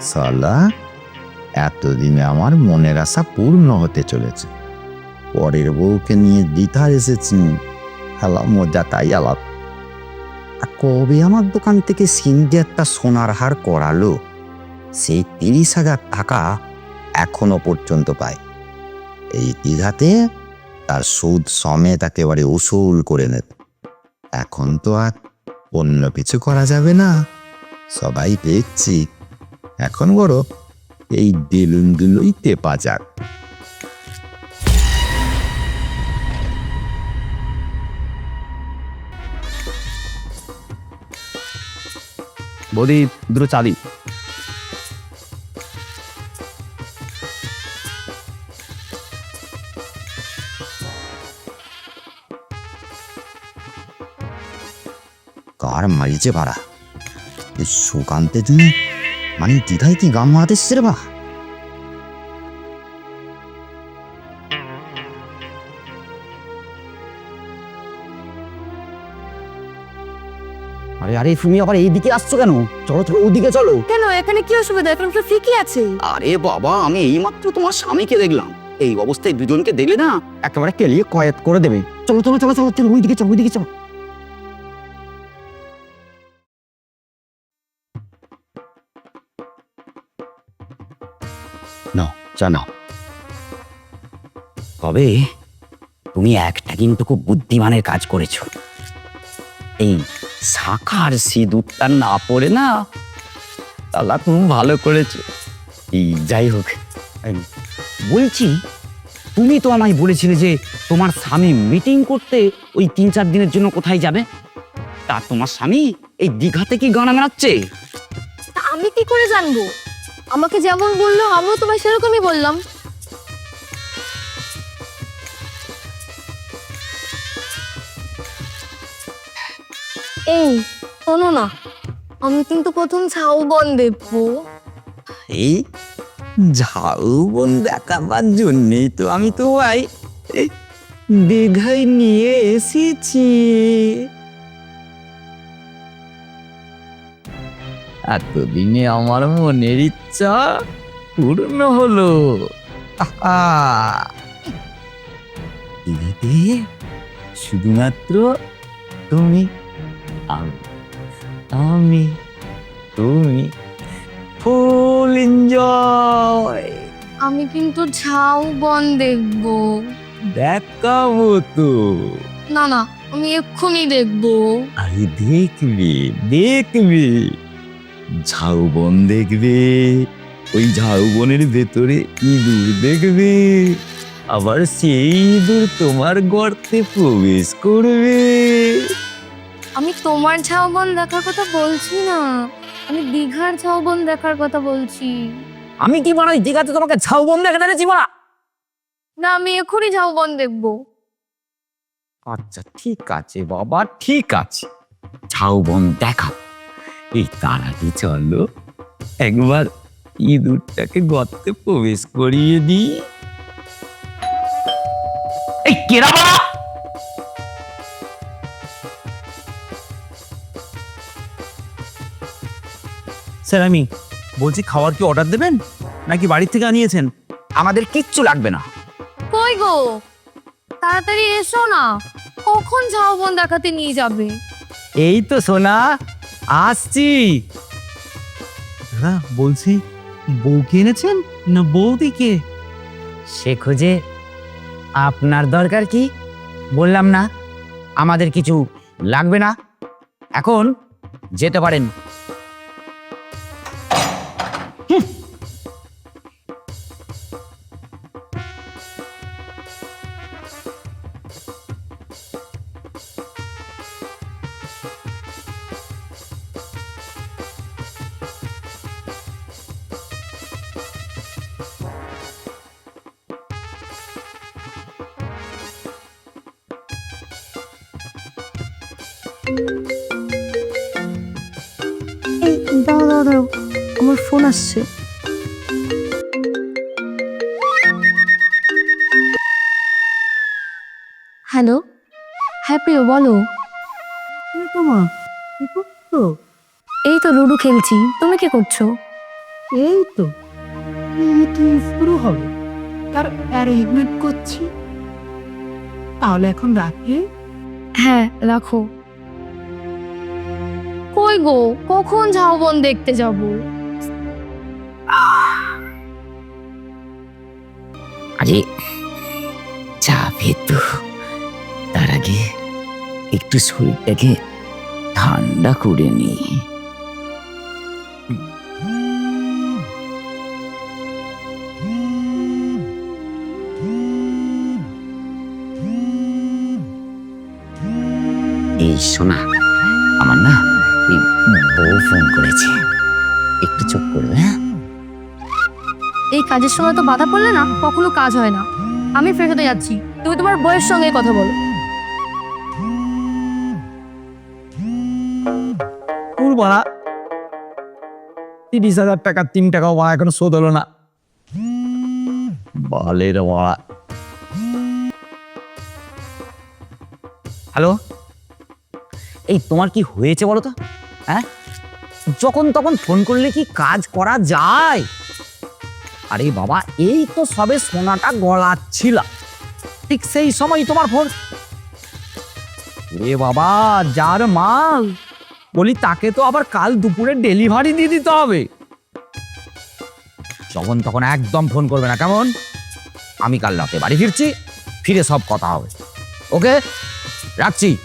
সালা, এতদিনে আমার মনের আশা পূর্ণ হতে চলেছে। পরের বউকে নিয়ে দ্বিধার এসেছি। হ্যালো মজা তাই আলাপ। আর কবে আমার দোকান থেকে সিন্ধে একটা সোনার হার করালো? সেই তিরিশ হাজার টাকা এখনও পর্যন্ত পায়। এই দ্বিধাতে তার সুদ সমেত একেবারে উসুল করে নেবে। এখন তো আর অন্য কিছু করা যাবে না। সবাই দেখছি। এখন বড় এই বেলুনগুলোই টেপা যাক বৌদি দুটো চালি কার মারিছে ভাড়া? সুকান্তের জন্য মানে দিদাই কি গান মারাতে এসছে রে বা? আরে আরে তুমি আবার এইদিকে আসছো কেন? চলো চলো ওদিকে চলো। কেন? এখানে কি অসুবিধা? এখানে তো ঠিকই আছে। আরে বাবা আমি এইমাত্র তোমার স্বামীকে দেখলাম। এই অবস্থায় দুজনকে দেখলে না একেবারে কেলিয়ে কয়েত করে দেবে। চলো চলো চলো চলো চলো ওইদিকে চলো ওইদিকে চলো। নাও চা নাও তবে তুমি একটা কিন্তু খুব বুদ্ধিমানের কাজ করেছ। এই শাখার সিঁদুরটা না পড়ে না তাহলে তুমি ভালো করেছ। এই, যাই হোক বলছি, তুমি তো আমায় বলেছিলে যে তোমার স্বামী মিটিং করতে ওই তিন চার দিনের জন্য কোথায় যাবে। তা তোমার স্বামী এই দীঘাতে কি গানা মেলাচ্ছে? আমি কি করে জানব? আমাকে যেমন বলল আমিও তোমায় সেরকমই বললাম। এই শোনো না আমি কিন্তু প্রথম ঝাউবন দেখব। এই ঝাউবন দেখাবার জন্যেই তো আমি তো ভাই দীঘায় নিয়ে এসেছি। এতদিনে আমার মনের ইচ্ছা পূর্ণ হলো! শুধুমাত্র তুমি আমি আমি তুমি ফুল এনজয়। আমি কিন্তু ঝাউ বন দেখব। দেখাবো তো। না না আমি এক্ষুনি দেখব। আরে দেখবে দেখবে। ঝাউবন দেখবে ওই ঝাউবনের ভেতরে ইঁদুর দেখবে আবার সেই ইঁদুর তোমার গর্তে প্রবেশ করবে। আমি তোমার ঝাউবন দেখার কথা বলছি না আমি দীঘার ঝাউবন দেখার কথা বলছি। আমি কি বানাই দীঘাতে তোমাকে ঝাউবন দেখে এনেছি বলা? না আমি এক্ষুনি ঝাউবন দেখব। আচ্ছা ঠিক আছে বাবা ঠিক আছে। ঝাউবন দেখা। এই চলো একবার ইঁদুরটাকে গর্তে প্রবেশ করিয়ে দিই। এই কেরা স্যার আমি বলছি খাওয়ার কি অর্ডার দেবেন? নাকি বাড়ির থেকে আনিয়েছেন? আমাদের কিচ্ছু লাগবে না। কই গো? তাড়াতাড়ি এসো না। কখন ঝাউবন দেখাতে নিয়ে যাবে? এই তো সোনা আসছি। দাদা, বলছি, বউকে এনেছেন না বৌদিকে? সে খোঁজে আপনার দরকার কি? বললাম না, আমাদের কিছু লাগবে না। এখন যেতে পারেন। এই দাঁড়াও দাঁড়াও দাঁড়াও আমার ফোন আসছে। হ্যালো হ্যাঁ প্রিয় বলো। তোমা কি করছ এই তো লুডো খেলছি তুমি কি করছ? এই তো মিটিং শুরু হবে। তার অ্যারেঞ্জমেন্ট করছি। তাহলে এখন রাখি? হ্যাঁ রাখো। কই গো? কখন ঝাউবন দেখতে যাব? আরে যাবে তো তার আগে একটু শরীরটাকে ঠান্ডা করে নি। এই শোনা আমার না বউ ফোন করেছে। একটু চুপ করবে হ্যাঁ? এই কাজের সময় তো বাধা পড়লে না কখনো কাজ হয় না। আমি ফ্রেশ হতে যাচ্ছি। তুমি তোমার বইয়ের সঙ্গে কথা বলো। তোর বাড়া তিরিশ হাজার টাকা তিন টাকাও বাড়া এখনও শোধ হলো না। বলের বাড়া হ্যালো? এই তোমার কি হয়েছে বলো তো? হ্যাঁ? যখন তখন ফোন করলে কি কাজ করা যায়? আরে বাবা, এই তো সবে সোনাটা গলাচ্ছিল। ঠিক সেই সময় তোমার ফোন এ বাবা, যার মাল? বলি, তাকে তো আবার কাল দুপুরে ডেলিভারি দিয়ে দিতে হবে। যখন তখন একদম ফোন করবে না, কেমন? আমি কাল রাতে বাড়ি ফিরছি, ফিরে সব কথা হবে। ওকে রাখছি।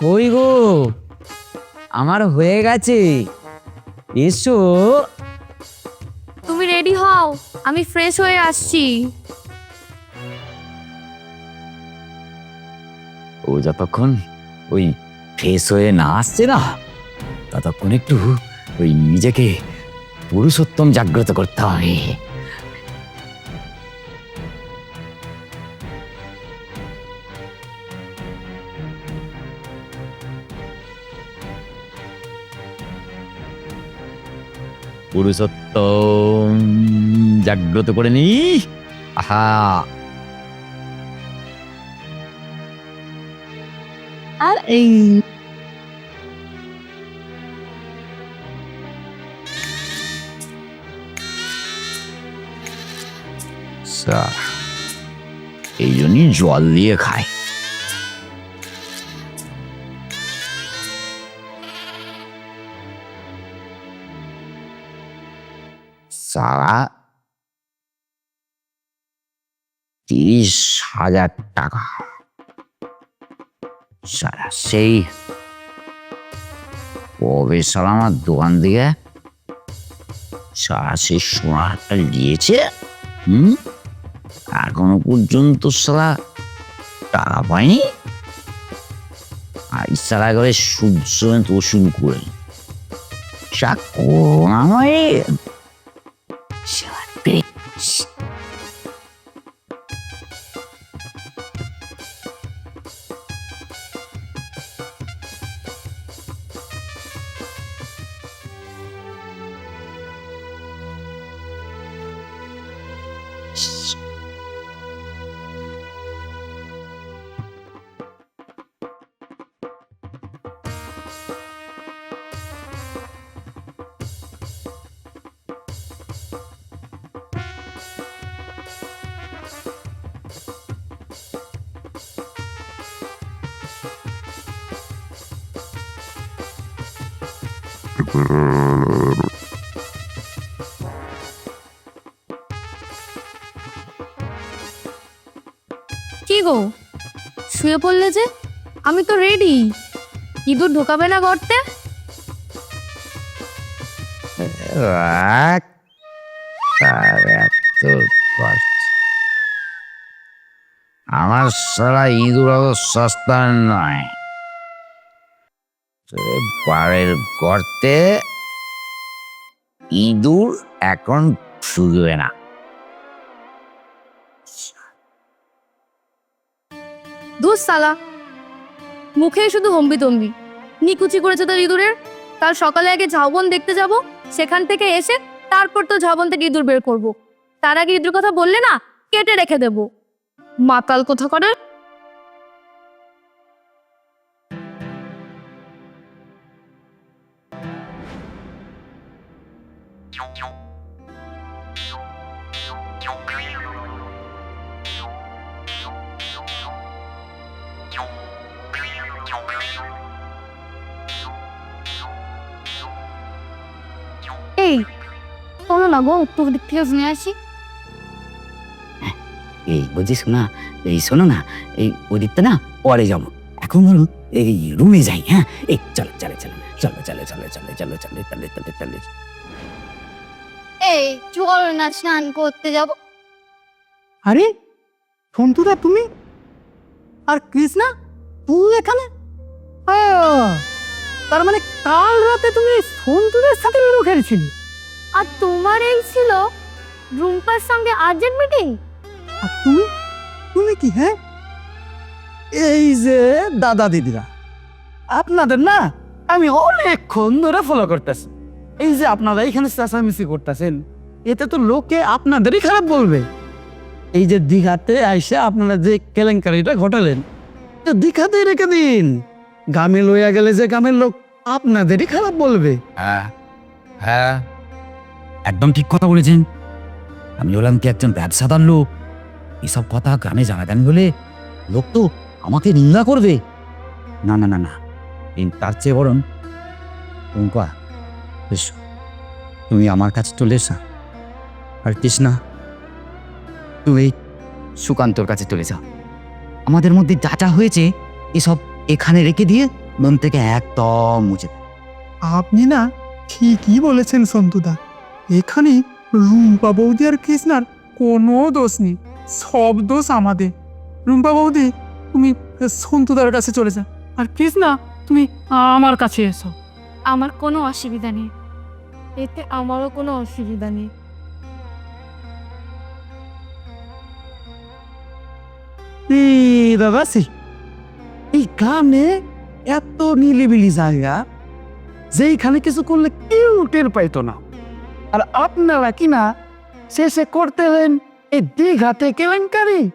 কই গো? আমার হয়ে গেছে। এসো। তুমি রেডি হও আমি ফ্রেশ হয়ে আসছি। ও যতক্ষণ ওই ফ্রেশ হয়ে না আসছে না ততক্ষণ একটু ওই নিজেকে পুরুষোত্তম জাগ্রত করতে হবে। পুরুষোত্তম জাগ্রত করে নি আহা। আর এই এই জন্যই জল দিয়ে খায়। সারা তিরিশ হাজার টাকা। সারা সেই কবে সারা আমার দোকান থেকে সারা সেই সোনাটা দিয়েছে হুম? এখনও পর্যন্ত সারা টাকা পায়নি আর সারা করে সূর্য ওষুধ করে যা করোনাময় কি গো? শুয়ে পড়লে যে? আমি তো রেডি ইঁদুর ঢোকাবে না গর্তে? আমার সারা ইঁদুর সস্তা নয়। বাড়ির গর্তে ইঁদুর এখন না। ধুস সালা। মুখে শুধু হম্বি তম্বি নিকুচি করেছে তোর ইঁদুরের। কাল সকালে আগে ঝাউবন দেখতে যাব। সেখান থেকে এসে তারপর তো ঝাউবন থেকে ইঁদুর বের করব। তার আগে ইঁদুর কথা বললে না কেটে রেখে দেব। মাতাল কোথা করে এই শোনো না গো তোর দিক থেকে শুনে আসি এই বুঝিস না এই শোনো না এই ওদিকটা না পরে যাব এখন বলো এই রুমে যাই হ্যাঁ এই চলো চলে চলো চলো চলো চলো চলো চলো চলো চলো চলো চলো এই চল না স্নান করতে যাব। আরে সন্তুদা তুমি? আর কৃষ্ণা তুই এখানে? তার মানে কাল রাতে তুমি সন্তুদের সাথে লুডো খেলছিলি? আর তোমার এই ছিল রুম্পার সঙ্গে আর্জেন্ট মিটিং? আর তুমি? তুমি কি হ্যাঁ? এই যে দাদা দিদিরা আপনাদের না আমি অনেকক্ষণ ধরে ফলো করতেছি। এই যে আপনারা এখানে চেঁচামেচি করতেছেন, এতে তো লোকে আপনাদেরই খারাপ বলবে। এই যে দীঘাতে আইসে আপনারা যে কেলেঙ্কারিটা ঘটালেন দীঘাতেই রেখে দিন। গ্রামে লইয়া গেলে যে গ্রামের লোক আপনাদেরই খারাপ বলবে। হ্যাঁ হ্যাঁ একদম ঠিক কথা বলেছেন। আমি হলাম কি একজন ব্যবসাদার লোক। এসব কথা গ্রামে জানাজানি হলে লোক তো আমাকে নিন্দা করবে। না না না না তার চেয়ে বরং টুঙ্কা এসো। তুমি আমার কাছে চলে এসো। আর কৃষ্ণা তুমি সুকান্তর কাছে চলে যাও। আমাদের মধ্যে যা যা হয়েছে এসব এখানে রেখে দিয়ে মন থেকে একদম মুছে আপনি না ঠিকই বলেছেন সন্তুদা। এখানে রুম্পা বৌদি আর কৃষ্ণার কোনো দোষ নেই সব দোষ আমাদের। রুম্পা বৌদি তুমি সন্তুদার কাছে চলে যাও। আর কৃষ্ণা তুমি আমার কাছে এসো। আমার কোনো অসুবিধা নেই। এতে আমারও কোনো অসুবিধা নেই। দাদা এই গ্রামে এত নিলিবিলি জায়গা, যেইখানে কিছু করলে কেউ টের পাইতো না। আর আপনারা কি না শেষে করতে হলেন এই দীঘাতে কেলেঙ্কারি?